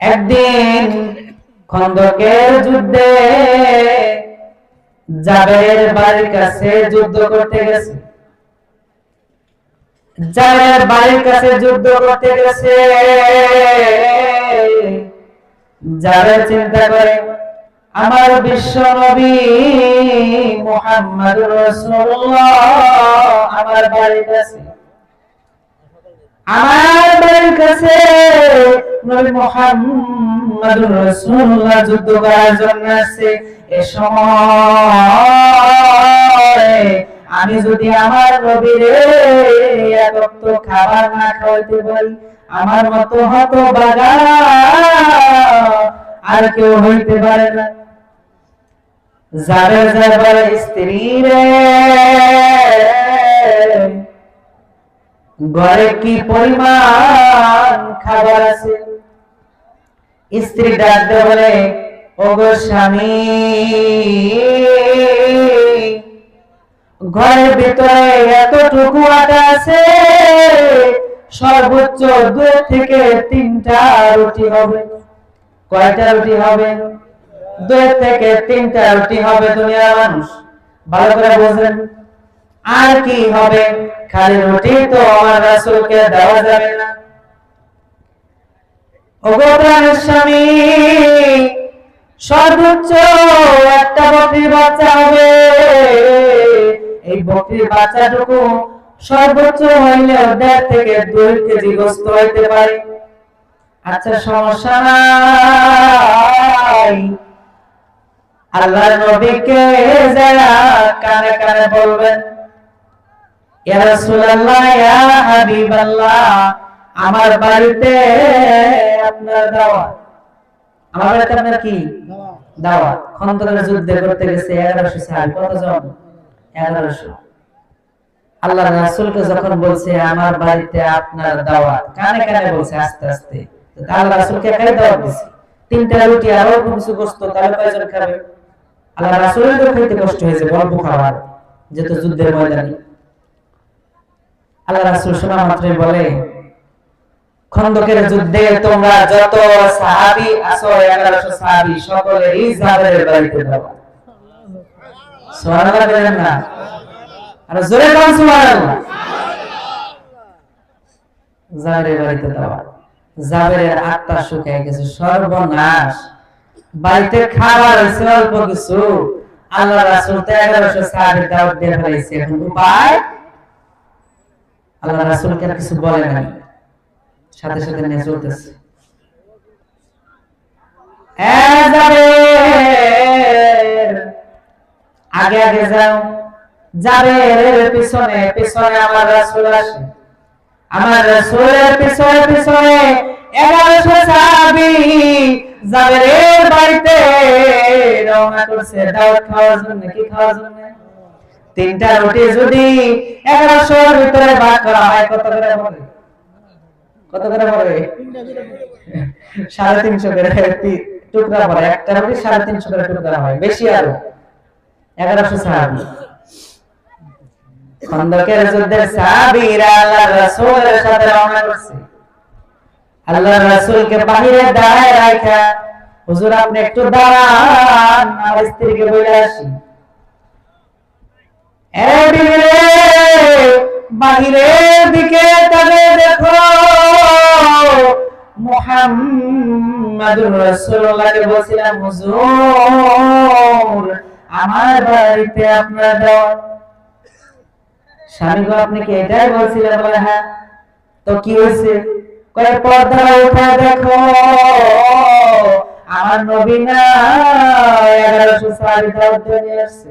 একদিন খন্দকের যুদ্ধে জাবের বাড়ির কাছে যুদ্ধ করতে গেছে। জাবের বাড়ির কাছে যুদ্ধ করতে গেছে। যারা চিন্তা করে, আমার বিশ্ব নবী মোহাম্মদ রসুল্লাহ আমার বাড়ির কাছে আমার কাছে যুদ্ধ করার জন্য সময় আমি যদি আমার নবীরে এক বক্ত খাবার না খাওয়াইতে পারি, আমার মতো হত বাগা আর কেউ হইতে পারে না। যাবে যাবার স্ত্রী রে ঘরে কি পরিমাণ খাবার আছে? স্ত্রী ডাকতে বলে, ওগো স্বামী, ঘরের ভিতরে এতটুকু আটা আছে, সর্বোচ্চ দুই থেকে তিনটা রুটি হবে। কয়টা রুটি হবে? দুই থেকে তিনটা রুটি হবে দুনিয়ার মানুষ। ভালো করে বোঝেন আর কি হবে? খালি রুটি তো আমার রাসূলকে দেওয়া যাবে না। আচ্ছা সমস্যা নাই। নবীকে যারা কানে কানে বলবেন ইয়া রাসূলুল্লাহ ইয়া হাবিবাল্লাহ আমার বাড়িতে আপনার দাওয়াত। কি? যুদ্ধে করতে গেছে 1100 সাল। কতজন? 1100 আল্লাহ রাসূলকে যখন বলছে, আমার বাড়িতে আপনার দাওয়াত কানে কানে বলছে, আস্তে আস্তে। আল্লাহ রাসূলকে কাই দাওয়াত দিছে। তিনটা রুটি আরও কিছু গোস্ত, তাহলে কয়জন খাবে? আল্লাহ রাসূলের খাইতে কষ্ট হয়েছে অল্প খাবার, যেহেতু যুদ্ধের ময়দানে। আল্লাহ রাসূল শোনা মাত্রই বলে, খন্দকের যুদ্ধে তোমরা যত সাহাবী আছো 1100 সাহাবী, সকলে ইসরায়েলের বাড়িতে দাও সুবহানাল্লাহ বলেন না। আর জোরে কোন সুবহানাল্লাহ। জাবেরের বাড়িতে দাও জাবেরের আত্মা শুকিয়ে গেছে, সর্বনাশ। বাড়িতে খাবার হয়েছে অল্প কিছু। আল্লাহ রাসূল তো 1100 সাহাবী দাওয়াত দিয়ে ফেলাইছে। এখন উপায় আল্লাহ রাসূলকে আর কিছু বলে নাই। সাথে সাথে নিয়ে চলতেছে আগে আগে যাও। যাবে পিছনে পিছনে আমার রাসূল আসে। আমার রাসূলের পিছনে পিছনে এগারোশো বাড়িতে। রওনা করছে, দাওয়াত খাওয়ার জন্য, কি খাওয়ার জন্য? তিনটা রুটি যদি এগারোশোর ভিতরে ভাগ করা হয়, কত করে কত করে পড়বে? সাড়ে তিনশো করে টুকরা পড়ে। একটা রুটি সাড়ে তিনশো করে টুকরা হয়, বেশি আরও। এগারোশো সাহাবি খন্দকের যুদ্ধের সাহাবীরা আল্লাহ রাসূলের সাথে রওনা করছে। আল্লাহ রাসূলকে বাহিরে দাঁড়ায় রাখা হুজুর, আপনি একটু দাঁড়ান, আমার স্ত্রীকে বলে আসি। বাহিরের দিকে তবে দেখো। মুহাম্মাদুর রাসূলুল্লাহকে বলছিলাম, হুজুর, আমার বাড়িতে আপনার দাওয়াত স্বামী গো আপনি কি এটাই বলছিলেন, বলে হ্যাঁ তো কি হয়েছে? কয়ে, পর্দা উঠা দেখো, আমার নবী না এগারোশো সাড়ে নিয়ে আসছে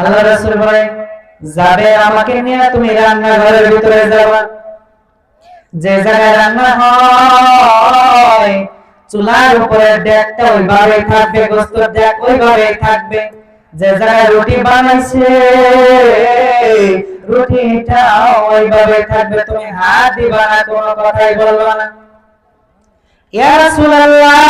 আল্লাহ রাসূল বলে, যাবে আমাকে নিয়ে তুমি রান্নাঘরের ভিতরে যাবা যে জায়গায় রান্না হয়, চুলার উপরে ডেকটা ওইভাবে থাকবে, গোস্তর ডেক ওইভাবে থাকবে। যে জায়গায় রুটি বানাইছে, রুটিটা ওইভাবে থাকবে। তুমি হাত দিবা না, কোনো কথাই বলবা না। ইয়া রাসূলুল্লাহ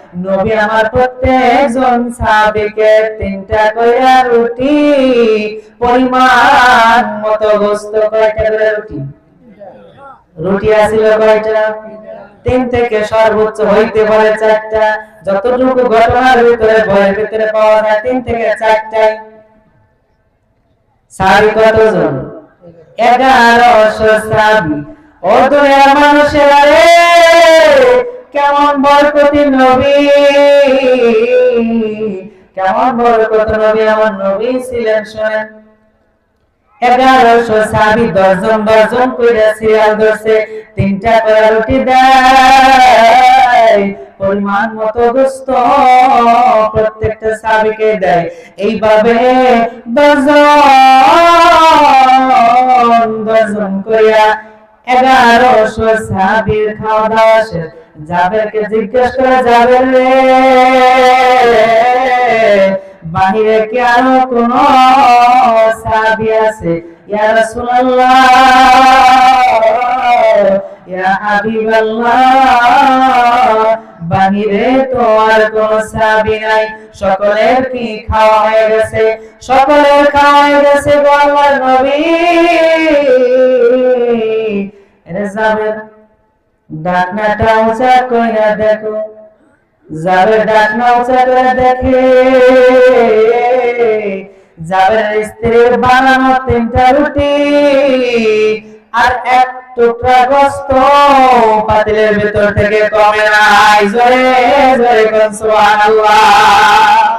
নবী আমার প্রত্যেকজন সাহাবীকে তিনটা কইরা রুটি, পরিমাণ মতো গোস্ত কয়টা করে রুটি? রুটি আছিল কয়টা? তিন থেকে সর্বোচ্চ হইতে পারে চারটা। যতটুকু ঘটনার ভিতরে বইয়ের ভিতরে পাওয়া যায়, তিন থেকে চারটায় সাহাবি কতজন? এগারোশো সাহাবি। ও দুনিয়ার মানুষেরা রে! কেমন বরকতি নবী? কেমন বরকত নবী? আমার নবী ছিলেন শোনেন। এগারোশো সাবি করে ধরছে, তিনটা করে রুটি দেয়, পরিমাণ মতো গোস্ত প্রত্যেকটা সাবিকে দেয়। এইভাবে দশজন দশজন করিয়া এগারোশো সাবির খাওয়া দাওয়া শেষ। যাবেরকে জিজ্ঞেস করে যাবে রে। বাহিরে কি কোন সাহাবি আছে? ইয়া রাসূলুল্লাহ, ইয়া হাবিবাল্লাহ, বাহিরে তো আর কোন সাহাবি নাই। সকলের কি খাওয়া হয়ে গেছে? সকলের খাওয়া হয়ে গেছে গো আল্লাহর নবী। এরে যাবেন ডাকনাটা উঁচা কইরা দেখো, যাবে ডাকনা উঁচা করে দেখে। যাবে স্ত্রীর বানানো তিনটা রুটি, আর এক টুকরা গোস্ত পাতিলের ভিতর থেকে কমে নাই। জোরে জোরে সুবহানাল্লাহ।